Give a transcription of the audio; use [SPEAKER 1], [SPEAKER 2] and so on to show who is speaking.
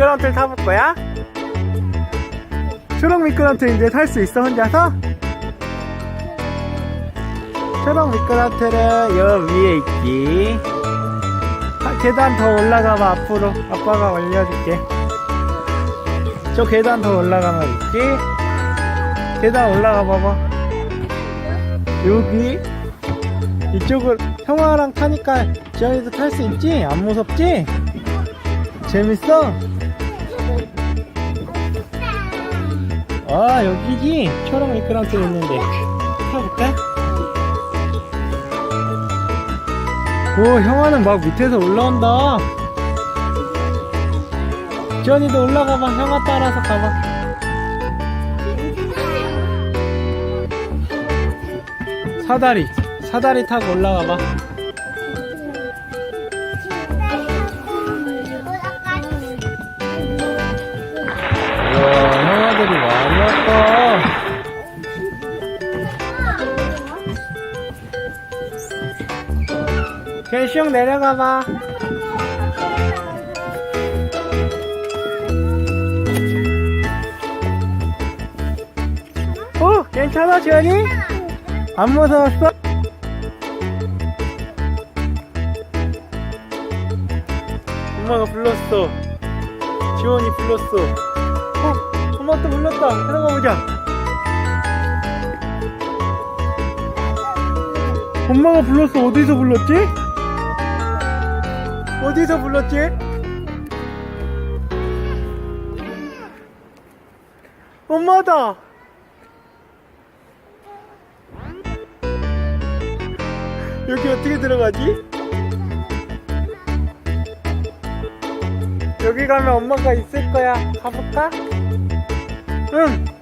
[SPEAKER 1] 미끄럼틀 타볼 거야? 초록 미끄럼틀 이제 탈수 있어 혼자서? 초록 미끄럼틀은 여 위에 있지 아, 계단 더 올라가봐 앞으로 아빠가 올려줄게 저 계단 더 올라가면 있지 계단 올라가 봐봐 여기 이쪽을 형아랑 타니까 지연이도 탈 수 있지? 안 무섭지? 재밌어? 아 여기지? 초록 미끄럼틀 있는데. 타볼까? 오 형아는 막 밑에서 올라온다. 지연이도 올라가봐. 형아 따라서 가봐. 사다리. 사다리 타고 올라가봐 켄숑 내려가봐 어 괜찮아 지연이? 안 무서웠어? 엄마가 불렀어 지원이 불렀어 어? 엄마 또 불렀다 들어가 보자 엄마가 불렀어 어디서 불렀지? 어디서 불렀지? 엄마다 여기 어떻게 들어가지? 여기 가면 엄마가 있을 거야. 가볼까? 응.